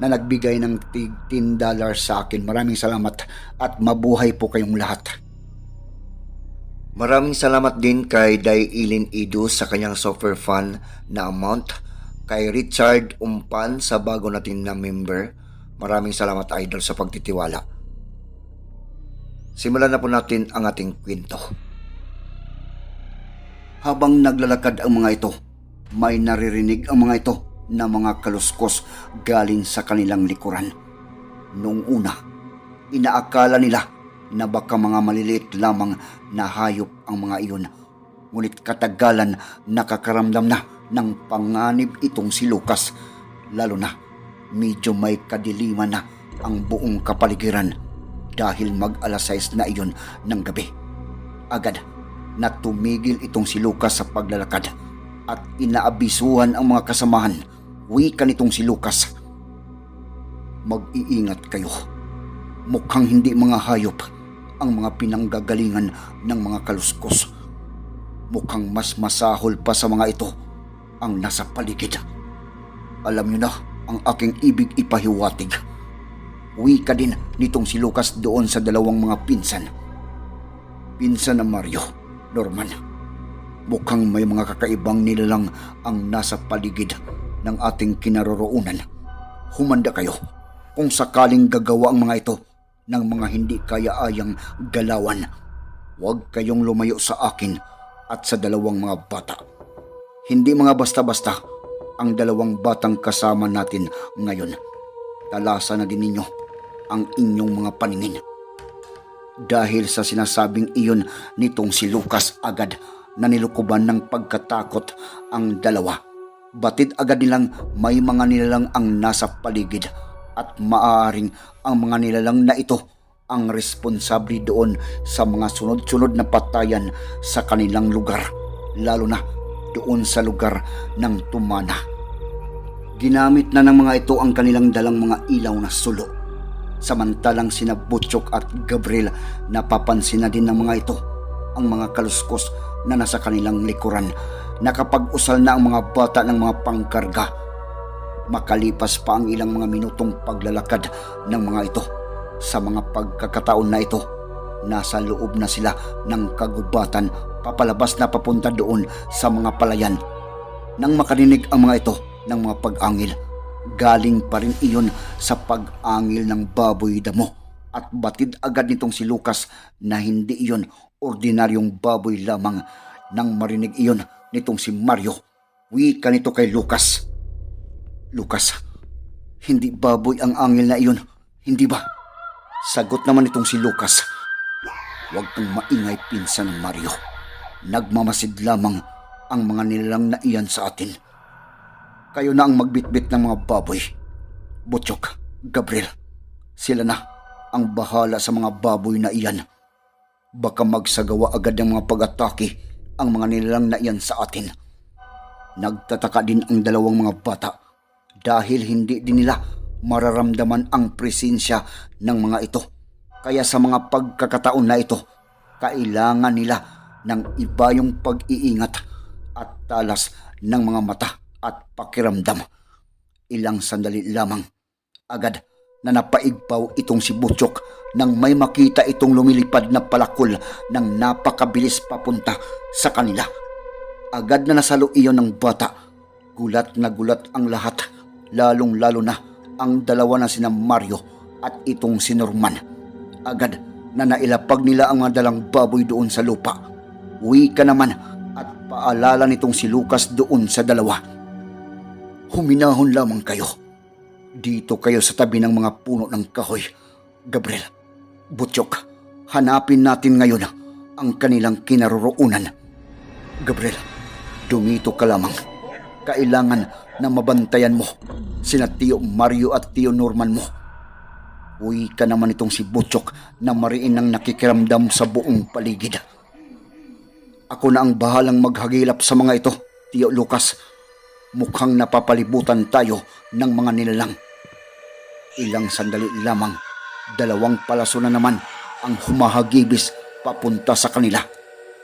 na nagbigay ng tig 10 dollars sa akin. Maraming salamat at mabuhay po kayong lahat. Maraming salamat din kay Dailin Idu sa kanyang software fund na amount, kay Richard Umpan sa bago natin na member. Maraming salamat idol sa pagtitiwala. Simulan na po natin ang ating kwento. Habang naglalakad ang mga ito, may naririnig ang mga ito na mga kaluskos galing sa kanilang likuran. Noong una, inaakala nila na baka mga maliliit lamang na hayop ang mga iyon. Ngunit katagalan nakakaramdam na ng panganib itong si Lucas. Lalo na medyo may kadiliman na ang buong kapaligiran dahil mag alas 6 na iyon ng gabi. Agad na tumigil itong si Lucas sa paglalakad at inaabisuhan ang mga kasamahan. Wika nitong si Lucas. Mag-iingat kayo. Mukhang hindi mga hayop ang mga pinanggagalingan ng mga kaluskos. Mukhang mas masahol pa sa mga ito ang nasa paligid. Alam niyo na ang aking ibig ipahiwatig. Wika din nitong si Lucas doon sa dalawang mga pinsan. Pinsan na Mario, Norman. Mukhang may mga kakaibang nilalang ang nasa paligid ng ating kinaroroonan. Humanda kayo kung sakaling gagawa ang mga ito ng mga hindi kaya-ayang galawan. Huwag kayong lumayo sa akin at sa dalawang mga bata. Hindi mga basta-basta ang dalawang batang kasama natin ngayon. Talasa na din ninyo ang inyong mga paningin. Dahil sa sinasabing iyon nitong si Lucas agad na nilukuban ng pagkatakot ang dalawa. Batid agad nilang may mga nilalang ang nasa paligid at maaaring ang mga nilalang na ito ang responsable doon sa mga sunod-sunod na patayan sa kanilang lugar, lalo na doon sa lugar ng tumana. Ginamit na ng mga ito ang kanilang dalang mga ilaw na sulo. Samantalang sina Butchok at Gabriel napapansin na din ng mga ito ang mga kaluskos na nasa kanilang likuran. Nakapag-usal na ang mga bata ng mga pangkarga. Makalipas pa ang ilang mga minutong paglalakad ng mga ito. Sa mga pagkakataon na ito, nasa loob na sila ng kagubatan papalabas na papunta doon sa mga palayan. Nang makarinig ang mga ito ng mga pag-angil, galing pa rin iyon sa pag-angil ng baboy damo at batid agad nitong si Lucas na hindi iyon ordinaryong baboy lamang nang marinig iyon nitong si Mario. Wika nito kay Lucas. Lucas, hindi baboy ang angil na iyon, hindi ba? Sagot naman itong si Lucas. Huwag kang maingay pinsan ng Mario. Nagmamasid lamang ang mga nilalang na iyan sa atin. Kayo na ang magbitbit ng mga baboy. Butchok, Gabriel, sila na ang bahala sa mga baboy na iyan. Baka magsagawa agad ng mga pag-atake ang mga nilalang na iyan sa atin. Nagtataka din ang dalawang mga bata dahil hindi din nila mararamdaman ang presensya ng mga ito. Kaya sa mga pagkakataon na ito, kailangan nila ng iba yung pag-iingat at talas ng mga mata at pakiramdam. Ilang sandali lamang, agad na napaigpaw itong si Butchok nang may makita itong lumilipad na palakol ng napakabilis papunta sa kanila. Agad na nasalo iyon ng bata. Gulat na gulat ang lahat, lalong lalo na ang dalawa na sina Mario at itong si Norman. Agad na nailapag nila ang mga dalang baboy doon sa lupa. Uwi ka naman at paalala nitong si Lucas doon sa dalawa. Huminahon lamang kayo. Dito kayo sa tabi ng mga puno ng kahoy. Gabriel, Butchok, hanapin natin ngayon ang kanilang kinaroroonan. Gabriel, dumito ka lamang. Kailangan na mabantayan mo sina Tio Mario at Tio Norman mo. Uwi ka naman itong si Butchok na mariin ang nakikiramdam sa buong paligid. Ako na ang bahalang maghagilap sa mga ito, Tio Lucas. Mukhang napapalibutan tayo ng mga nilalang. Ilang sandali lamang, dalawang palaso na naman ang humahagibis papunta sa kanila.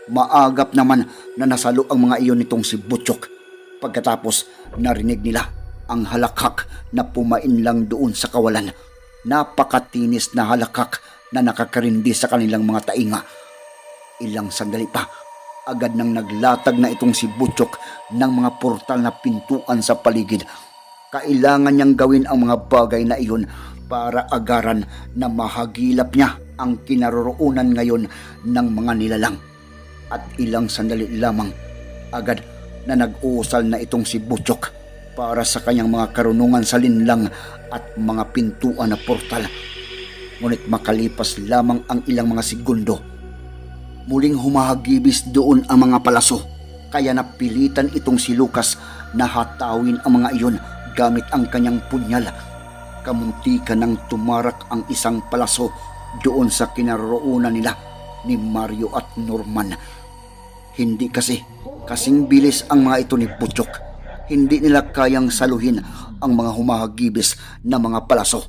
Maagap naman na nasalo ang mga iyon nitong si Butchok. Pagkatapos, narinig nila ang halakhak na pumain lang doon sa kawalan. Napakatinis na halakhak na nakakarindi sa kanilang mga tainga. Ilang sandali pa, agad nang naglatag na itong si Butchok ng mga portal na pintuan sa paligid. Kailangan niyang gawin ang mga bagay na iyon para agaran na mahagilap niya ang kinaroroonan ngayon ng mga nilalang. At ilang sandali lamang, agad na nag-uusal na itong si Butchok para sa kanyang mga karunungan sa linlang at mga pintuan na portal. Ngunit makalipas lamang ang ilang mga segundo, muling humahagibis doon ang mga palaso. Kaya napilitan itong si Lucas na hatawin ang mga iyon gamit ang kanyang punyal. Kamuntikan ng tumarak ang isang palaso doon sa kinaroroonan nila ni Mario at Norman. Hindi kasi, kasing bilis ang mga ito ni Butchok. Hindi nila kayang saluhin ang mga humahagibis na mga palaso.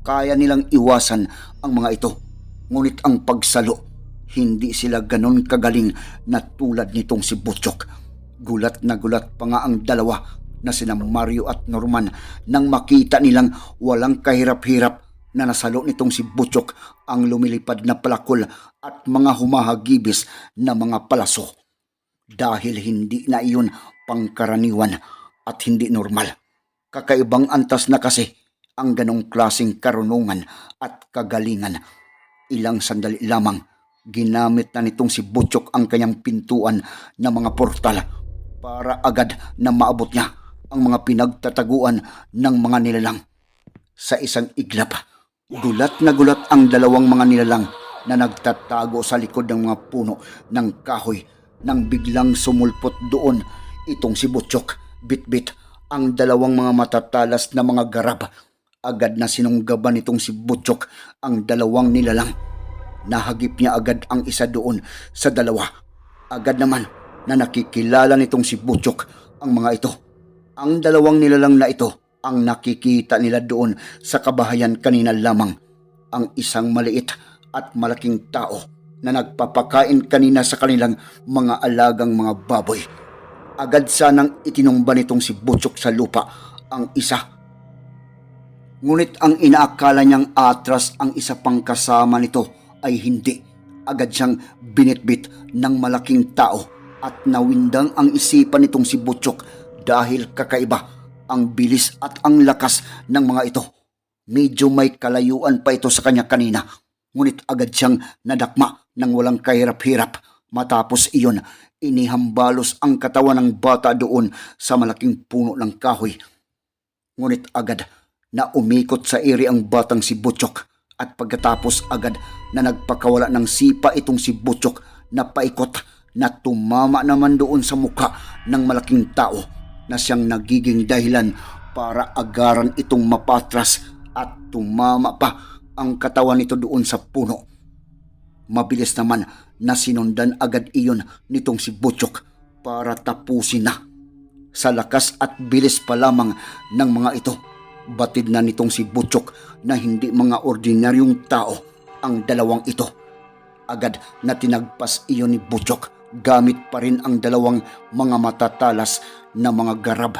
Kaya nilang iwasan ang mga ito. Ngunit ang pagsalo, hindi sila ganon kagaling na tulad nitong si Butchok. Gulat na gulat pa nga ang dalawa na sina Mario at Norman nang makita nilang walang kahirap-hirap na nasalo nitong si Butchok ang lumilipad na palakol at mga humahagibis na mga palaso. Dahil hindi na iyon pangkaraniwan at hindi normal. Kakaibang antas na kasi ang ganong klasing karunungan at kagalingan. Ilang sandali lamang, ginamit na nitong si Butchok ang kanyang pintuan na mga portal para agad na maabot niya ang mga pinagtataguan ng mga nilalang. Sa isang iglap, gulat na gulat ang dalawang mga nilalang na nagtatago sa likod ng mga puno ng kahoy nang biglang sumulpot doon itong si Butchok. Bit-bit ang dalawang mga matatalas na mga garab. Agad na sinunggaban nitong si Butchok ang dalawang nilalang. Nahagip niya agad ang isa doon sa dalawa. Agad naman na nakikilala nitong si Butchok ang mga ito. Ang dalawang nilalang na ito ang nakikita nila doon sa kabahayan kanina lamang. Ang isang maliit at malaking tao na nagpapakain kanina sa kanilang mga alagang mga baboy. Agad sanang itinumba nitong si Butchok sa lupa ang isa Ngunit ang inaakala niyang atras ang isa pang kasama nito ay hindi. Agad siyang binitbit ng malaking tao at nawindang ang isipan nitong si Butchok dahil kakaiba ang bilis at ang lakas ng mga ito. Medyo may kalayuan pa ito sa kanya kanina. Ngunit agad siyang nadakma ng walang kahirap-hirap. Matapos iyon, inihambalos ang katawan ng bata doon sa malaking puno ng kahoy. Ngunit agad na umikot sa iri ang batang si Butchok at pagkatapos agad na nagpakawala ng sipa itong si Butchok na paikot na tumama naman doon sa mukha ng malaking tao na siyang nagiging dahilan para agaran itong mapatras at tumama pa ang katawan nito doon sa puno. Mabilis naman na sinundan agad iyon nitong si Butchok para tapusin na. Sa lakas at bilis pa lamang ng mga ito, batid na nitong si Butchok na hindi mga ordinaryong tao ang dalawang ito. Agad na tinagpas iyon ni Butchok gamit pa rin ang dalawang mga matatalas na mga garab.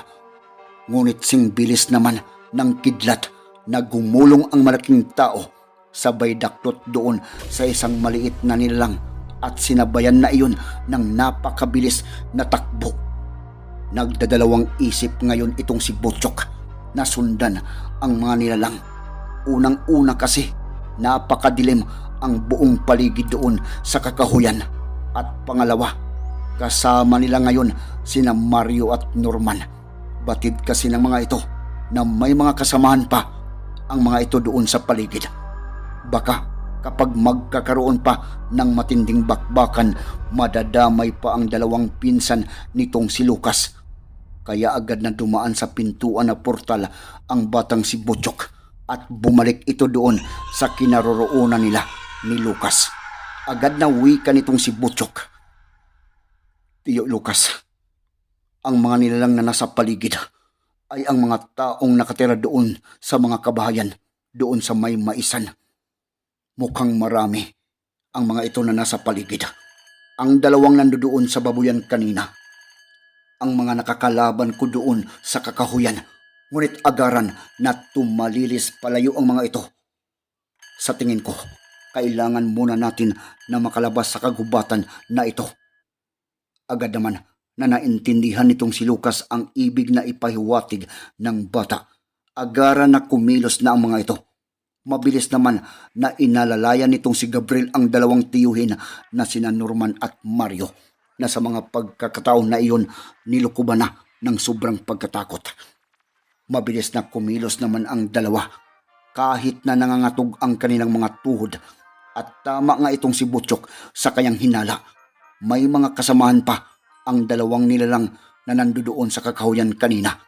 Ngunit sing bilis naman ng kidlat na gumulong ang malaking tao sabay daklot doon sa isang maliit na nilalang at sinabayan na iyon ng napakabilis na takbo. Nagdadalawang isip ngayon itong si Butchok na sundan ang mga nilalang. Unang-una kasi napakadilim ang buong paligid doon sa kakahuyan. At pangalawa, kasama nila ngayon sina Mario at Norman. Batid kasi ng mga ito na may mga kasamahan pa ang mga ito doon sa paligid. Baka kapag magkakaroon pa ng matinding bakbakan, madadamay pa ang dalawang pinsan nitong si Lucas. Kaya agad na dumaan sa pintuan na portal ang batang si Butchok at bumalik ito doon sa kinaroroonan nila ni Lucas. Agad na wika nitong si Butchok. Tiyo Lucas, ang mga nilalang na nasa paligid ay ang mga taong nakatira doon sa mga kabahayan, doon sa may maisan. Mukhang marami ang mga ito na nasa paligid. Ang dalawang nandoon sa babuyan kanina. Ang mga nakakalaban ko doon sa kakahuyan. Ngunit agaran na tumalilis palayo ang mga ito. Sa tingin ko, kailangan muna natin na makalabas sa kagubatan na ito. Agad naman na naintindihan nitong si Lucas ang ibig na ipahiwatig ng bata. Agaran na kumilos na ang mga ito. Mabilis naman na inalalayan nitong si Gabriel ang dalawang tiyuhin na sina Norman at Mario na sa mga pagkakataon na iyon nilukuban na ng sobrang pagkatakot. Mabilis na kumilos naman ang dalawa kahit na nangangatog ang kanilang mga tuhod at tama nga itong si Butchok sa kanyang hinala. May mga kasamahan pa ang dalawang nilalang na nandoon sa kakahuyan kanina.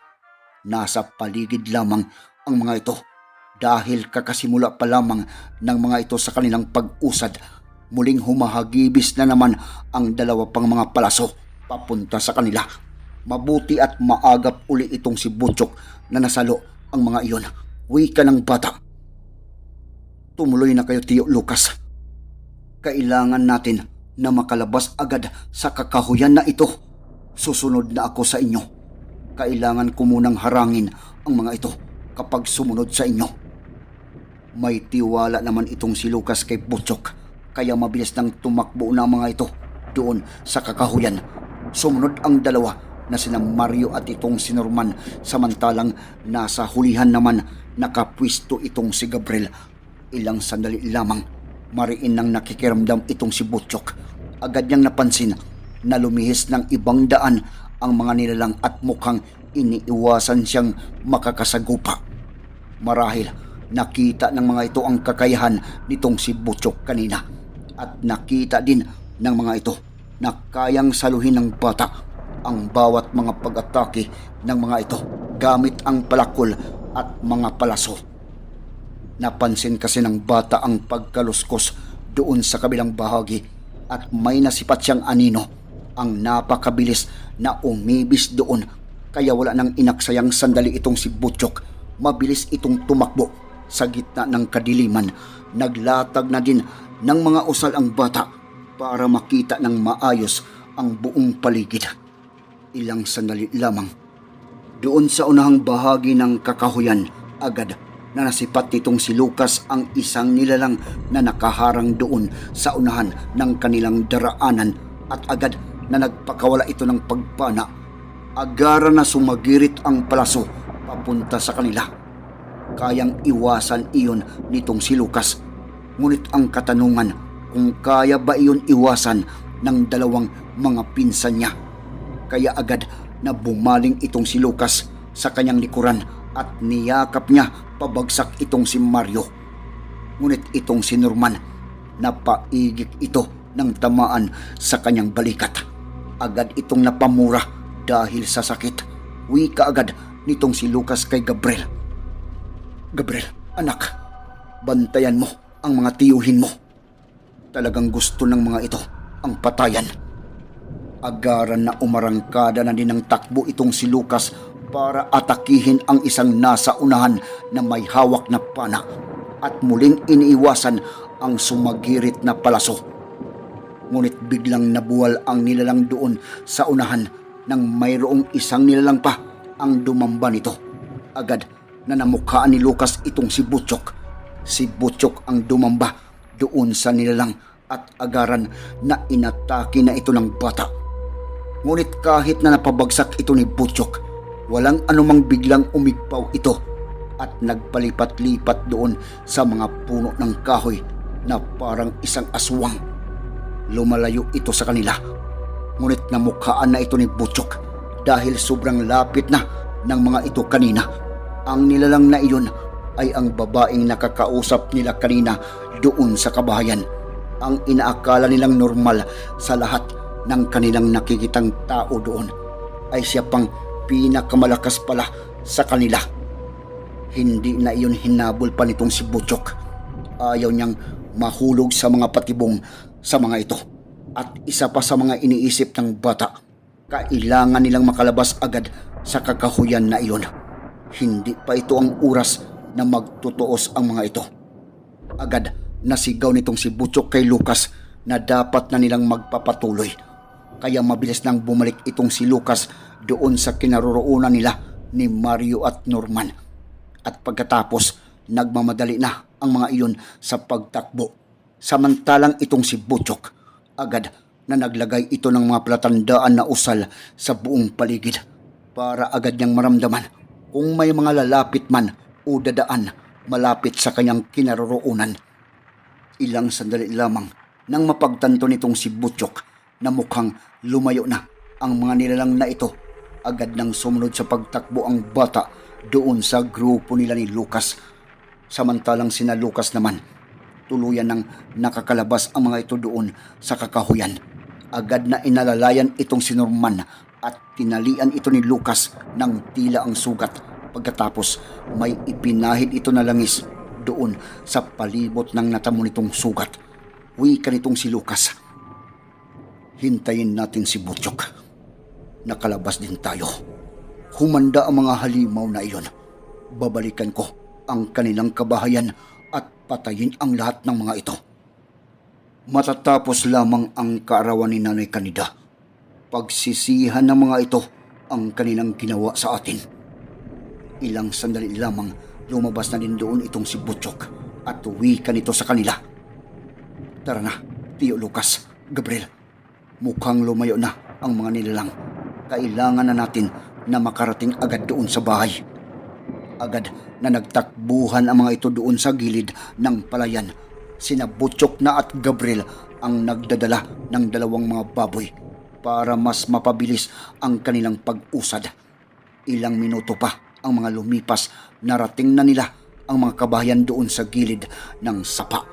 Nasa paligid lamang ang mga ito dahil kakasimula pa lamang ng mga ito sa kanilang pag-usad. Muling humahagibis na naman ang dalawa pang mga palaso papunta sa kanila. Mabuti at maagap uli itong si Butchok na nasalo ang mga iyon. Wika ng bata. Tumuloy na kayo, Tiyo Lucas. Kailangan natin na makalabas agad sa kakahuyan na ito. Susunod na ako sa inyo. Kailangan ko munang harangin ang mga ito kapag sumunod sa inyo. May tiwala naman itong si Lucas kay Butchok kaya mabilis nang tumakbo na ang mga ito doon sa kakahuyan. Sumunod ang dalawa na sina Mario at itong si Norman samantalang nasa hulihan naman nakapwisto itong si Gabriel. Ilang sandali lamang mariin nang nakikiramdam itong si Butchok. Agad niyang napansin na lumihis ng ibang daan ang mga nilalang at mukhang iniiwasan siyang makakasagupa. Marahil nakita ng mga ito ang kakayahan nitong si Butchok kanina at nakita din ng mga ito na kayang saluhin ng bata ang bawat mga pag-atake ng mga ito gamit ang palakol at mga palaso. Napansin kasi ng bata ang pagkaluskos doon sa kabilang bahagi at may nasipat siyang anino ang napakabilis na umibis doon kaya wala nang inaksayang sandali itong si Butchok. Mabilis itong tumakbo sa gitna ng kadiliman. Naglatag na din ng mga usal ang bata para makita ng maayos ang buong paligid. Ilang sandali lamang. Doon sa unahang bahagi ng kakahuyan, agad na nasipat nitong si Lucas ang isang nilalang na nakaharang doon sa unahan ng kanilang daraanan at agad na nagpakawala ito ng pagpana. Agara na sumagirit ang palaso papunta sa kanila. Kayang iwasan iyon nitong si Lucas. Ngunit ang katanungan kung kaya ba iyon iwasan ng dalawang mga pinsan niya. Kaya agad na bumaling itong si Lucas sa kanyang likuran at niyakap niya pabagsak itong si Mario. Ngunit itong si Norman, napaigik ito ng tamaan sa kanyang balikat. Agad itong napamura dahil sa sakit. Wika agad nitong si Lucas kay Gabriel. Gabriel, anak, bantayan mo ang mga tiyuhin mo. Talagang gusto ng mga ito ang patayan. Agaran na umarangkada na din takbo itong si Lucas para atakihin ang isang nasa unahan na may hawak na pana at muling iniiwasan ang sumagirit na palaso. Ngunit biglang nabuwal ang nilalang doon sa unahan nang mayroong isang nilalang pa ang dumamba nito. Agad na namukhaan ni Lucas itong si Butchok. Si Butchok ang dumamba doon sa nilalang at agaran na inatake na ito ng bata. Ngunit kahit na napabagsak ito ni Butchok, walang anumang biglang umigpaw ito at nagpalipat-lipat doon sa mga puno ng kahoy na parang isang aswang. Lumalayo ito sa kanila. Ngunit namukhaan na ito ni Butchok dahil sobrang lapit na ng mga ito kanina. Ang nilalang na iyon ay ang babaeng nakakausap nila kanina doon sa kabahayan. Ang inaakala nilang normal sa lahat ng kanilang nakikitang tao doon ay siya pang pinakamalakas pala sa kanila. Hindi na iyon hinabol pa nitong si Butchok. Ayaw niyang mahulog sa mga patibong sa mga ito. At isa pa sa mga iniisip ng bata, kailangan nilang makalabas agad sa kakahuyan na iyon. Hindi pa ito ang oras na magtutuos ang mga ito. Agad nasigaw nitong si Butchok kay Lucas na dapat na nilang magpapatuloy. Kaya mabilis nang bumalik itong si Lucas doon sa kinaroroonan nila ni Mario at Norman. At pagkatapos, nagmamadali na ang mga iyon sa pagtakbo. Samantalang itong si Butchok, agad na naglagay ito ng mga palatandaan na usal sa buong paligid para agad niyang maramdaman kung may mga lalapit man o dadaan malapit sa kanyang kinaroroonan. Ilang sandali lamang nang mapagtanto nitong si Butchok na mukhang lumayo na ang mga nilalang na ito. Agad nang sumunod sa pagtakbo ang bata doon sa grupo nila ni Lucas. Samantalang sina Lucas naman, tuluyan nang nakakalabas ang mga ito doon sa kakahuyan. Agad na inalalayan itong si Norman at tinalian ito ni Lucas ng tila ang sugat. Pagkatapos may ipinahid ito na langis doon sa palibot ng natamo nitong sugat. Wika nitong si Lucas. Hintayin natin si Butchok. Nakalabas din tayo. Humanda ang mga halimaw na iyon. Babalikan ko ang kanilang kabahayan at patayin ang lahat ng mga ito. Matatapos lamang ang kaarawan ni Nanay Kanida. Pagsisihan ng mga ito ang kanilang ginawa sa atin. Ilang sandali lamang lumabas na din doon itong si Butchok at uwi ka nito sa kanila. Tara na, Tio Lucas, Gabriel. Mukhang lumayo na ang mga nilalang. Kailangan na natin na makarating agad doon sa bahay. Agad na nagtakbuhan ang mga ito doon sa gilid ng palayan. Sina Butchok na at Gabriel ang nagdadala ng dalawang mga baboy para mas mapabilis ang kanilang pag-usad. Ilang minuto pa ang mga lumipas, narating na nila ang mga kabahayan doon sa gilid ng sapa.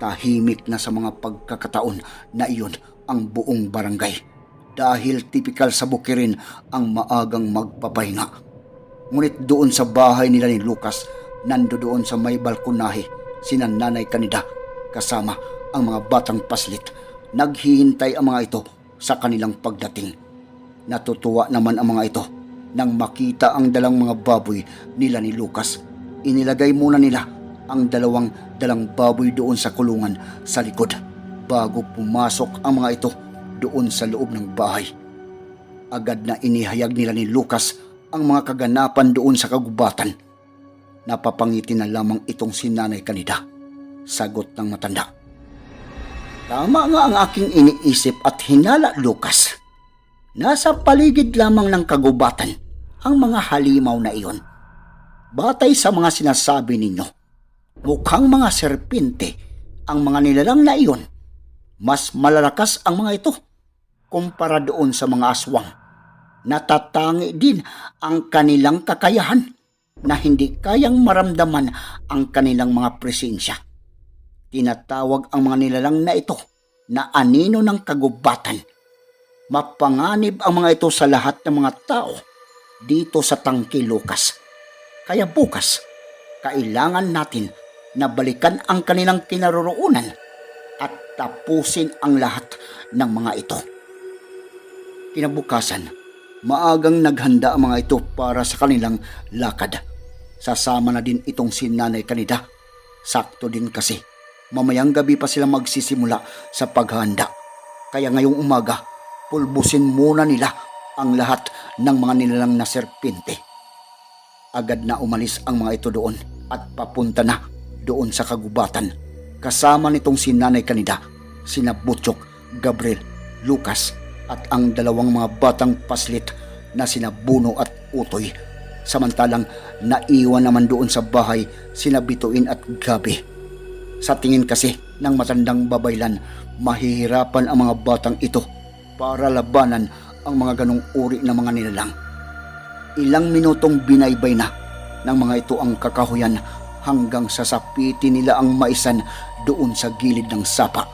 Tahimik na sa mga pagkakataon na iyon ang buong barangay dahil tipikal sa bukirin ang maagang magpapahinga. Ngunit doon sa bahay nila ni Lucas, nando doon sa may balkonahe, sina nanay kanida kasama ang mga batang paslit. Naghihintay ang mga ito sa kanilang pagdating. Natutuwa naman ang mga ito nang makita ang dalang mga baboy nila ni Lucas. Inilagay muna nila ang dalawang dalang baboy doon sa kulungan sa likod bago pumasok ang mga ito doon sa loob ng bahay. Agad na inihayag nila ni Lucas ang mga kaganapan doon sa kagubatan. Napapangiti na lamang itong si Nanay Kanida. Sagot ng matanda. Tama nga ang aking iniisip at hinala, Lucas. Nasa paligid lamang ng kagubatan ang mga halimaw na iyon. Batay sa mga sinasabi ninyo, mukhang mga serpente ang mga nilalang na iyon. Mas malalakas ang mga ito kumpara doon sa mga aswang. Natatangi din ang kanilang kakayahan na hindi kayang maramdaman ang kanilang mga presensya. Tinatawag ang mga nilalang na ito na anino ng kagubatan. Mapanganib ang mga ito sa lahat ng mga tao dito sa Tangki Lucas. Kaya bukas, kailangan natin na balikan ang kanilang kinaroroonan at tapusin ang lahat ng mga ito. Kinabukasan, maagang naghanda ang mga ito para sa kanilang lakad. Sasama na din itong si Nanay Kanida. Sakto din kasi, mamayang gabi pa sila magsisimula sa paghahanda. Kaya ngayong umaga, pulbusin muna nila ang lahat ng mga nilalang na serpente. Agad na umalis ang mga ito doon at papunta na doon sa kagubatan. Kasama nitong si Nanay Kanida, sina Butchok, Gabriel, Lucas at ang dalawang mga batang paslit na sina Buno at Utoy. Samantalang naiwan naman doon sa bahay sina Bituin at Gabi. Sa tingin kasi ng matandang babaylan, mahihirapan ang mga batang ito para labanan ang mga ganong uri ng mga nilalang. Ilang minutong binaybay na ng mga ito ang kakahuyan hanggang sasapitin nila ang maisan doon sa gilid ng sapa.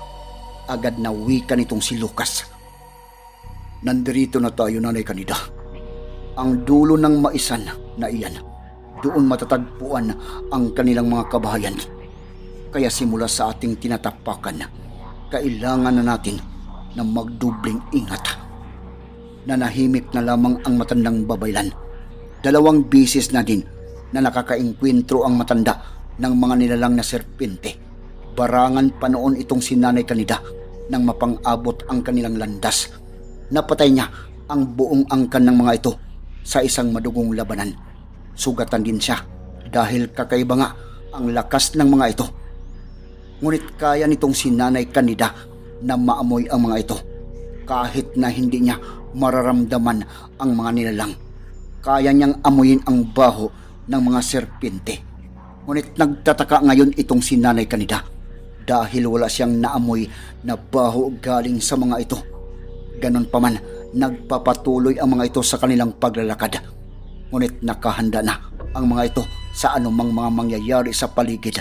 Agad na wika nitong si Lucas. Nandirito na tayo, Nanay Kanida. Ang dulo ng maisan na iyan, doon matatagpuan ang kanilang mga kabahayan. Kaya simula sa ating tinatapakan, kailangan na natin na magdubling ingat. Nanahimik na lamang ang matandang babaylan. Dalawang bisis na din na nakakainkwentro ang matanda ng mga nilalang na serpente. Barangan pa noon itong si Nanay Kanida nang mapang-abot ang kanilang landas. Napatay niya ang buong angkan ng mga ito sa isang madugong labanan. Sugatan din siya dahil kakaiba nga ang lakas ng mga ito. Ngunit kaya nitong si Nanay Kanida na maamoy ang mga ito kahit na hindi niya mararamdaman ang mga nilalang. Kaya niyang amuyin ang baho ng mga serpente. Ngunit nagtataka ngayon itong si Nanay Kanida dahil wala siyang naamoy na baho galing sa mga ito. Ganon pa man, nagpapatuloy ang mga ito sa kanilang paglalakad. Ngunit nakahanda na ang mga ito sa anumang mga mangyayari sa paligid.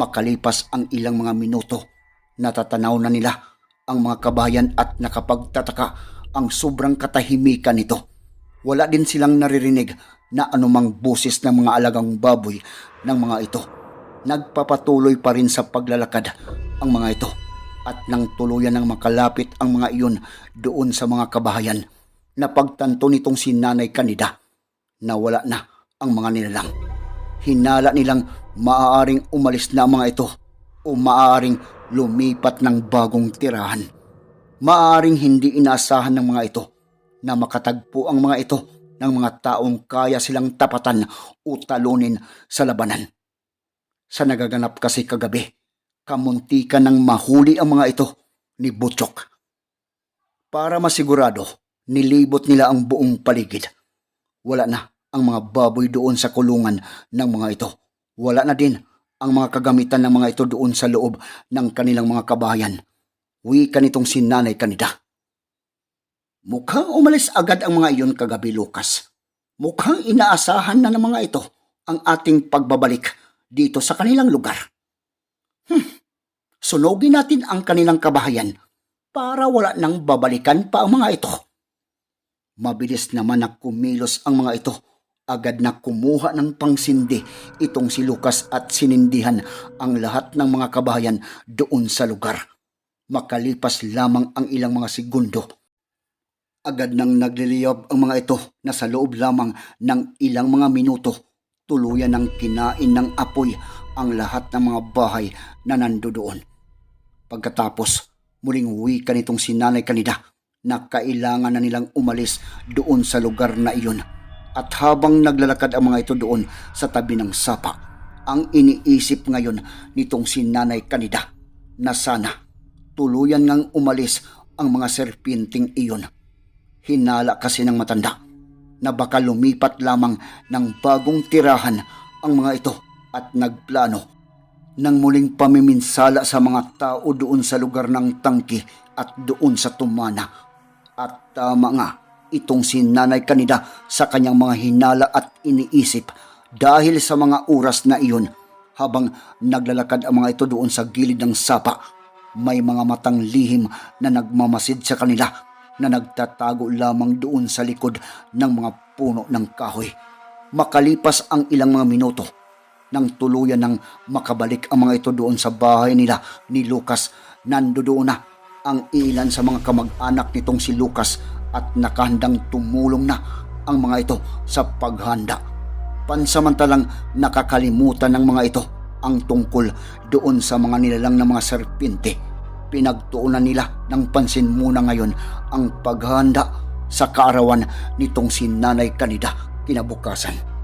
Makalipas ang ilang mga minuto, natatanaw na nila ang mga kabayan at nakapagtataka ang sobrang katahimikan nito. Wala din silang naririnig na anumang busis ng mga alagang baboy ng mga ito. Nagpapatuloy pa rin sa paglalakad ang mga ito at nang tuluyan ng makalapit ang mga iyon doon sa mga kabahayan, napagtanto nitong si Nanay Kanida na wala na ang mga nilalang. Hinala nilang maaaring umalis na ang mga ito o maaaring lumipat ng bagong tirahan. Maaaring hindi inaasahan ng mga ito na makatagpo ang mga ito ng mga taong kaya silang tapatan o talunin sa labanan. Sa nagaganap kasi kagabi, kamuntikan ng mahuli ang mga ito ni Butchok. Para masigurado, nilibot nila ang buong paligid. Wala na ang mga baboy doon sa kulungan ng mga ito. Wala na din ang mga kagamitan ng mga ito doon sa loob ng kanilang mga kabayan. Wika nitong si Nanay Kanida. Mukhang umalis agad ang mga iyon kagabi, Lucas. Mukhang inaasahan na ng mga ito ang ating pagbabalik dito sa kanilang lugar. Hmm. Sunugin natin ang kanilang kabahayan para wala nang babalikan pa ang mga ito. Mabilis naman na kumilos ang mga ito. Agad na kumuha ng pangsindi itong si Lucas at sinindihan ang lahat ng mga kabahayan doon sa lugar. Makalipas lamang ang ilang mga segundo, agad nang nagliliyab ang mga ito na sa loob lamang ng ilang mga minuto, tuluyan ng kinain ng apoy ang lahat ng mga bahay na nandoon. Pagkatapos, muling wika nitong si Nanay Kanida na kailangan na nilang umalis doon sa lugar na iyon. At habang naglalakad ang mga ito doon sa tabi ng sapa, ang iniisip ngayon nitong si Nanay Kanida na sana tuluyan ngang umalis ang mga serpinting iyon. Hinala kasi ng matanda na baka lumipat lamang ng bagong tirahan ang mga ito at nagplano nang muling pamiminsala sa mga tao doon sa lugar ng tangki at doon sa tumana. At tama nga, itong si Nanay Kanida sa kanyang mga hinala at iniisip dahil sa mga oras na iyon habang naglalakad ang mga ito doon sa gilid ng sapa. May mga matang lihim na nagmamasid sa kanila na nagtatago lamang doon sa likod ng mga puno ng kahoy. Makalipas ang ilang mga minuto, nang tuluyan ng makabalik ang mga ito doon sa bahay nila ni Lucas, nandoon na ang ilan sa mga kamag-anak nitong si Lucas at nakahandang tumulong na ang mga ito sa paghanda. Pansamantalang nakakalimutan ng mga ito ang tungkol doon sa mga nilalang ng mga serpente. Pinagtuunan nila ng pansin muna ngayon ang paghanda sa kaarawan nitong si Nanay Kanida kinabukasan.